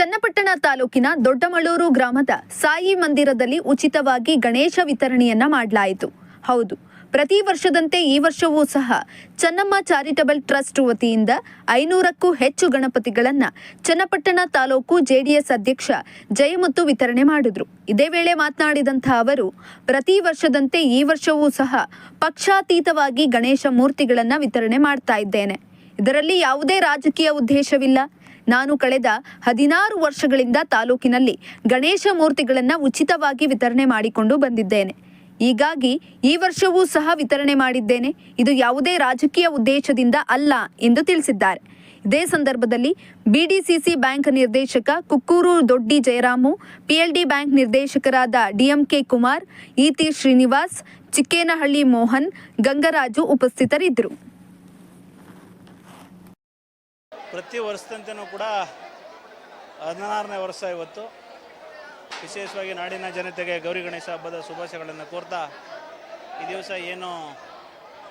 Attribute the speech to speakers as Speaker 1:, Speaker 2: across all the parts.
Speaker 1: ಚನ್ನಪಟ್ಟಣ ತಾಲೂಕಿನ ದೊಡ್ಡಮಳೂರು ಗ್ರಾಮದ ಸಾಯಿ ಮಂದಿರದಲ್ಲಿ ಉಚಿತವಾಗಿ ಗಣೇಶ ವಿತರಣೆಯನ್ನ ಮಾಡಲಾಯಿತು. ಹೌದು, ಪ್ರತಿ ವರ್ಷದಂತೆ ಈ ವರ್ಷವೂ ಸಹ ಚನ್ನಮ್ಮ ಚಾರಿಟಬಲ್ ಟ್ರಸ್ಟ್ ವತಿಯಿಂದ ಐನೂರಕ್ಕೂ ಹೆಚ್ಚು ಗಣಪತಿಗಳನ್ನು ಚನ್ನಪಟ್ಟಣ ತಾಲೂಕು ಜೆಡಿಎಸ್ ಅಧ್ಯಕ್ಷ ಜಯಮುತ್ತು ವಿತರಣೆ ಮಾಡಿದ್ರು. ಇದೇ ವೇಳೆ ಮಾತನಾಡಿದಂತಹ ಅವರು, ಪ್ರತಿ ವರ್ಷದಂತೆ ಈ ವರ್ಷವೂ ಸಹ ಪಕ್ಷಾತೀತವಾಗಿ ಗಣೇಶ ಮೂರ್ತಿಗಳನ್ನು ವಿತರಣೆ ಮಾಡ್ತಾ ಇದ್ದೇನೆ. ಇದರಲ್ಲಿ ಯಾವುದೇ ರಾಜಕೀಯ ಉದ್ದೇಶವಿಲ್ಲ. ನಾನು ಕಳೆದ ಹದಿನಾರು ವರ್ಷಗಳಿಂದ ತಾಲೂಕಿನಲ್ಲಿ ಗಣೇಶ ಮೂರ್ತಿಗಳನ್ನು ಉಚಿತವಾಗಿ ವಿತರಣೆ ಮಾಡಿಕೊಂಡು ಬಂದಿದ್ದೇನೆ. ಹೀಗಾಗಿ ಈ ವರ್ಷವೂ ಸಹ ವಿತರಣೆ ಮಾಡಿದ್ದೇನೆ. ಇದು ಯಾವುದೇ ರಾಜಕೀಯ ಉದ್ದೇಶದಿಂದ ಅಲ್ಲ ಎಂದು ತಿಳಿಸಿದ್ದಾರೆ. ಇದೇ ಸಂದರ್ಭದಲ್ಲಿ ಬಿಡಿಸಿಸಿ ಬ್ಯಾಂಕ್ ನಿರ್ದೇಶಕ ಕುಕ್ಕೂರು ದೊಡ್ಡಿ ಜಯರಾಮು, ಪಿಎಲ್ಡಿ ಬ್ಯಾಂಕ್ ನಿರ್ದೇಶಕರಾದ ಡಿಎಂಕೆ ಕುಮಾರ್ ಇತಿ ಶ್ರೀನಿವಾಸ್, ಚಿಕ್ಕೇನಹಳ್ಳಿ ಮೋಹನ್, ಗಂಗರಾಜು ಉಪಸ್ಥಿತರಿದ್ದರು.
Speaker 2: ಪ್ರತಿ ವರ್ಷದಂತೆಯೂ ಕೂಡ ಹದಿನಾರನೇ ವರ್ಷ ಇವತ್ತು. ವಿಶೇಷವಾಗಿ ನಾಡಿನ ಜನತೆಗೆ ಗೌರಿ ಗಣೇಶ ಹಬ್ಬದ ಶುಭಾಶಯಗಳನ್ನು ಕೋರ್ತಾ ಈ ದಿವಸ ಏನು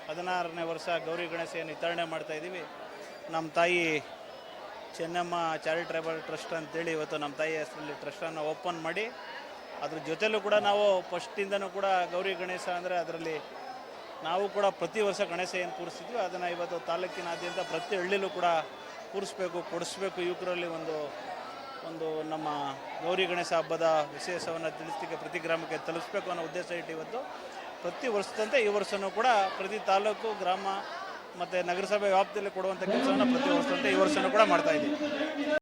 Speaker 2: ಹದಿನಾರನೇ ವರ್ಷ ಗೌರಿ ಗಣೇಶ ಏನು ವಿತರಣೆ ಮಾಡ್ತಾ ಇದ್ದೀವಿ. ನಮ್ಮ ತಾಯಿ ಚೆನ್ನಮ್ಮ ಚಾರಿಟೇಬಲ್ ಟ್ರಸ್ಟ್ ಅಂತೇಳಿ ಇವತ್ತು ನಮ್ಮ ತಾಯಿ ಹೆಸರಲ್ಲಿ ಟ್ರಸ್ಟನ್ನು ಓಪನ್ ಮಾಡಿ, ಅದ್ರ ಜೊತೆಲೂ ಕೂಡ ನಾವು ಫಸ್ಟಿಂದನೂ ಕೂಡ ಗೌರಿ ಗಣೇಶ ಅಂದರೆ ಅದರಲ್ಲಿ ನಾವು ಕೂಡ ಪ್ರತಿ ವರ್ಷ ಗಣೇಶ ಏನು ಕೂರಿಸ್ತಿದ್ವಿ. ಅದನ್ನು ಇವತ್ತು ತಾಲೂಕಿನಾದ್ಯಂತ ಪ್ರತಿ ಹಳ್ಳಿಲೂ ಕೂಡ ಕೂರಿಸ್ಬೇಕು, ಕೊಡಿಸ್ಬೇಕು. ಯುವಕರಲ್ಲಿ ಒಂದು ಒಂದು ನಮ್ಮ ಗೌರಿ ಗಣೇಶ ಹಬ್ಬದ ವಿಶೇಷವನ್ನು ತಿಳಿಸ್ಲಿಕ್ಕೆ ಪ್ರತಿ ಗ್ರಾಮಕ್ಕೆ ತಲುಪಿಸ್ಬೇಕು ಅನ್ನೋ ಉದ್ದೇಶ ಇಟ್ಟು ಇವತ್ತು ಪ್ರತಿ ವರ್ಷದಂತೆ ಈ ವರ್ಷವೂ ಕೂಡ ಪ್ರತಿ ತಾಲೂಕು, ಗ್ರಾಮ ಮತ್ತು ನಗರಸಭೆ ವ್ಯಾಪ್ತಿಯಲ್ಲಿ ಕೊಡುವಂಥ ಕೆಲಸವನ್ನು ಪ್ರತಿ ವರ್ಷದಂತೆ ಈ ವರ್ಷವೂ ಕೂಡ ಮಾಡ್ತಾ ಇದ್ದೀವಿ.